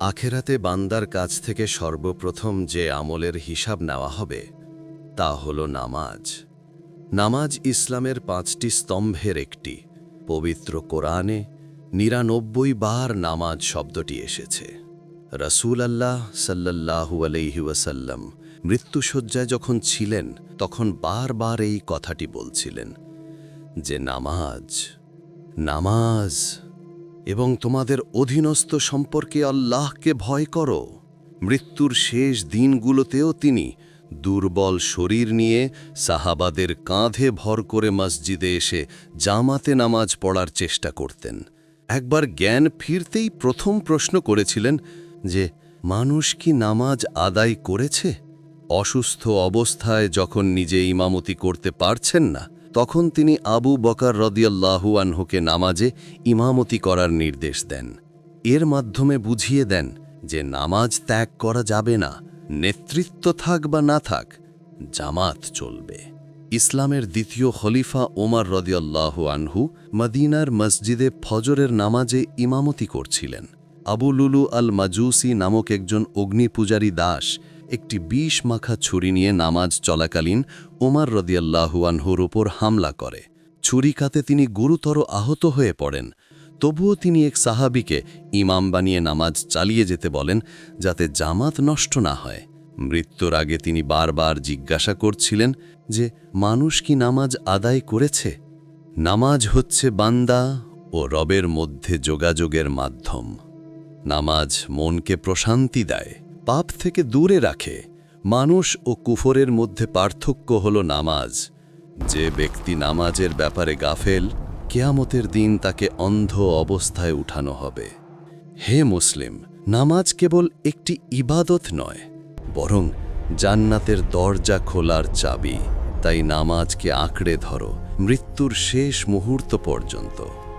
আখেরাতে বান্দার কাছ থেকে সর্বপ্রথম যে আমলের হিসাব নেওয়া হবে, তা হল নামাজ। নামাজ ইসলামের পাঁচটি স্তম্ভের একটি। পবিত্র কোরআনে নিরানব্বই বার নামাজ শব্দটি এসেছে। রসুল আল্লাহ সাল্লাহু আলহি ওয়াসাল্লাম মৃত্যুসজ্জায় যখন ছিলেন, তখন বারবার এই কথাটি বলছিলেন যে, নামাজ নামাজ এবং তোমাদের অধীনস্থ সম্পর্কে আল্লাহকে ভয় করো। মৃত্যুর শেষ দিনগুলোতেও তিনি দুর্বল শরীর নিয়ে সাহাবাদের কাঁধে ভর করে মসজিদে এসে জামাতে নামাজ পড়ার চেষ্টা করতেন। একবার জ্ঞান ফিরতেই প্রথম প্রশ্ন করেছিলেন যে, মানুষ কি নামাজ আদায় করেছে? অসুস্থ অবস্থায় যখন নিজে ইমামতি করতে পারছেন না তখন তিনি আবু বকার রদিয়াল্লাহু আনহুকে নামাজে ইমামতি করার নির্দেশ দেন। এর মাধ্যমে বুঝিয়ে দেন যে নামাজ ত্যাগ করা যাবে না, নেতৃত্ব থাক বা না থাক, জামাত চলবে। ইসলামের দ্বিতীয় খলিফা ওমার রদিয়াল্লাহু আনহু মদিনার মসজিদে ফজরের নামাজে ইমামতি করছিলেন। আবু লুলু আল মাজুসি নামক একজন অগ্নিপূজারী দাস একটি বিষ মাখা ছুরি নিয়ে নামাজ চলাকালীন ওমার রদিয়াল্লাহুয়ানহুর ওপর হামলা করে। ছুরিকাতে তিনি গুরুতর আহত হয়ে পড়েন। তবুও তিনি এক সাহাবিকে ইমাম বানিয়ে নামাজ চালিয়ে যেতে বলেন যাতে জামাত নষ্ট না হয়। মৃত্যুর আগে তিনি বারবার জিজ্ঞাসা করছিলেন যে, মানুষ কি নামাজ আদায় করেছে? নামাজ হচ্ছে বান্দা ও রবের মধ্যে যোগাযোগের মাধ্যম। নামাজ মনকে প্রশান্তি দেয়। পাপ থেকে দূরে রাখে। মানুষ ও কুফরের মধ্যে পার্থক্য হল নামাজ। যে ব্যক্তি নামাজের ব্যাপারে গাফেল, কেয়ামতের দিন তাকে অন্ধ অবস্থায় উঠানো হবে। হে মুসলিম, নামাজ কেবল একটি ইবাদত নয়, বরং জান্নাতের দরজা খোলার চাবি। তাই নামাজকে আঁকড়ে ধরো, মৃত্যুর শেষ মুহূর্ত পর্যন্ত।